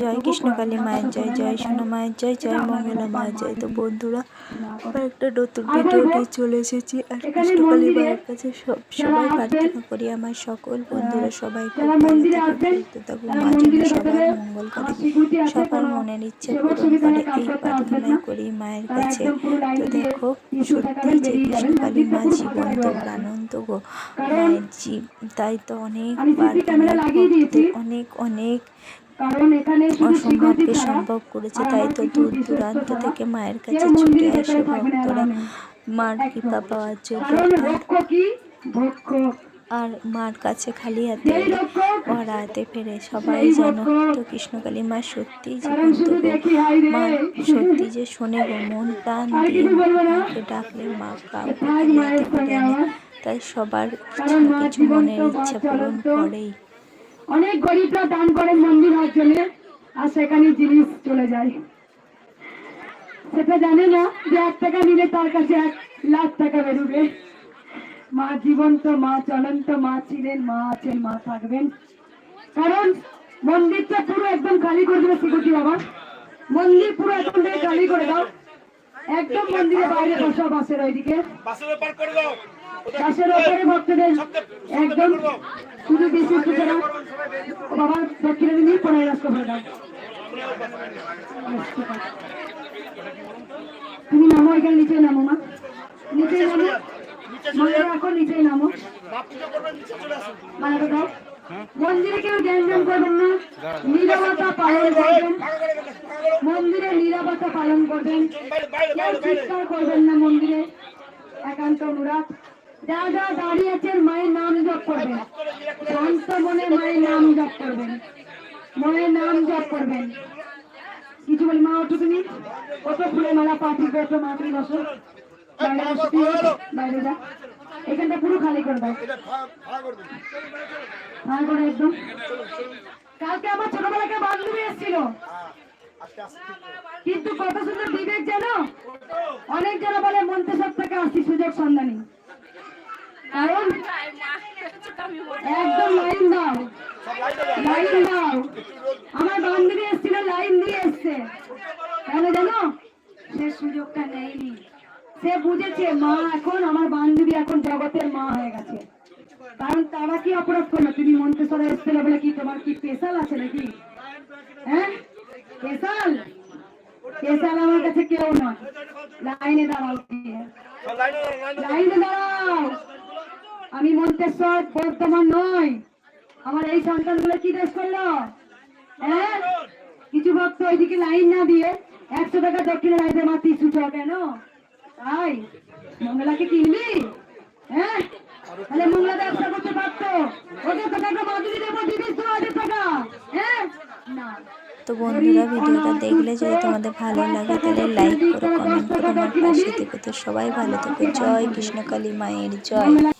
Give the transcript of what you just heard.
জয় কৃষ্ণকালী মায়ের জয় জয় সোনা মায়ের জয় জয় মঙ্গলা মায়ের জয়। তো বন্ধুরা আবার একটা নতুন ভিডিও নিয়ে চলে এসেছি। আর কৃষ্ণকালী মায়ের কাছে সব সবাই প্রার্থনা করি আমার সকল বন্ধুরা সবাই সবার মঙ্গল করে সবার মনের ইচ্ছে পূরণ করে এই প্রার্থনাই করি মায়ের কাছে। তো দেখো সত্যি যে কৃষ্ণকালী মা জীবন্ত প্রাণন্ত গো। মায়ের জীব তাই তো অনেক অনেক অনেক অসম্ভবকে সম্ভব করেছে তাই তো দূর দূরান্ত থেকে মায়ের কাছে ছুটে আসে ভক্তরা। মার কৃপা পাওয়ার জন্য আর মার কাছে খালি হাতে ওরা হাতে ফেরে সবাই জানো তো কৃষ্ণকালী মা সত্যি জীবন্ত মা সত্যি যে শোনে গো মন প্রাণ দিয়ে? মাকে ডাকলে মা কাউকে। তাই সবার কিছু মনের ইচ্ছা পূরণ করেই অনেক গরিবরা দান করেন মন্দির হওয়ার জন্য আর সেখানে জিনিস চলে যায়। সেটা জানে না যে এক টাকা নিলে তার কাছে এক লাখ টাকা বেরোবে। মা জীবন্ত মা চলন্ত মা ছিলেন মা আছেন মা থাকবেন। কারণ মন্দিরটা পুরো একদম খালি করে দেবে সিকিউরিটি বাবা। মন্দির পুরো একদম খালি করে দাও। একদম মন্দিরের বাইরে বসা বাসের ওইদিকে। বাসের করে ওপরে ভক্তদের একদম শুধু ও বাবা দক্ষিণে দিনই পনেরো রাস্তা করে তুমি নামো এখানে নিচে নামো মা নিচে নামো মন্দিরে এখন নিচে নামো মা পুজো করবেন নিচে চলে আসুন মানাটা দাও মন্দিরে কেউ জ্ঞান করবেন না নীরবতা পালন করবেন মন্দিরে নীরবতা পালন করবেন চিৎকার করবেন না মন্দিরে একান্ত অনুরাগ যা যা দাঁড়িয়ে আছেন মায়ের নাম জপ করবেন। মনে মায়ের নাম জপ করবেন। মায়ের নাম জপ করবেন। কিছু বলি মা ওঠো তুমি? কত ফুলে মালা পাঠি করছ মা তুমি বসো। বাইরে যা এখানটা পুরো খালি করে দাও। করে একদম। কালকে আমার ছোটবেলাকে বান্ধবী এসেছিল। কিন্তু কত সুন্দর বিবেক জানো অনেক যারা বলে মন্ত্রসব থেকে আসছি সুযোগ সন্ধানী কারণ লাইন দাও। লাইনে দাও। আমার বান্ধবী এসেছিল, লাইন দিয়ে এসছে। কেন জানো, সে সুযোগটা নেয়নি। সে বুঝেছে, মা, এখন আমার বান্ধবী এখন জগতের মা হয়ে গেছে। কারণ তারা কি অপরাধ করল। তুমি মন্ত্রেশ্বরে এসেছিলে বলে কি তোমার কি স্পেশাল আছে নাকি? হ্যাঁ? স্পেশাল স্পেশাল আমার কাছে কেউ নয়। লাইনে দাঁড়াও লাইনে দাঁড়াও। আমি মন্তেশ্বর বর্তমান নয় আমার এই সন্তানগুলো কি দেশ করল? হ্যাঁ? কিছু ভক্ত ওইদিকে লাইন না দিয়ে একশো টাকা দক্ষিণে রাইতে মাতি ছুটো কেন? তাই? মঙ্গলাকে কিনবি? হ্যাঁ? তাহলে মঙ্গলা ব্যবসা করতে পারতো। ওদের টাকা মাদুরি দেবো দিবি হাজার টাকা। হ্যাঁ? না। তো বন্ধুরা ভিডিওটা দেখলে যদি তোমাদের ভালো লাগে তাহলে লাইক করো কমেন্ট করো আমার পাশে থেকো তো সবাই ভালো থেকো। জয় কৃষ্ণকালী মায়ের জয়।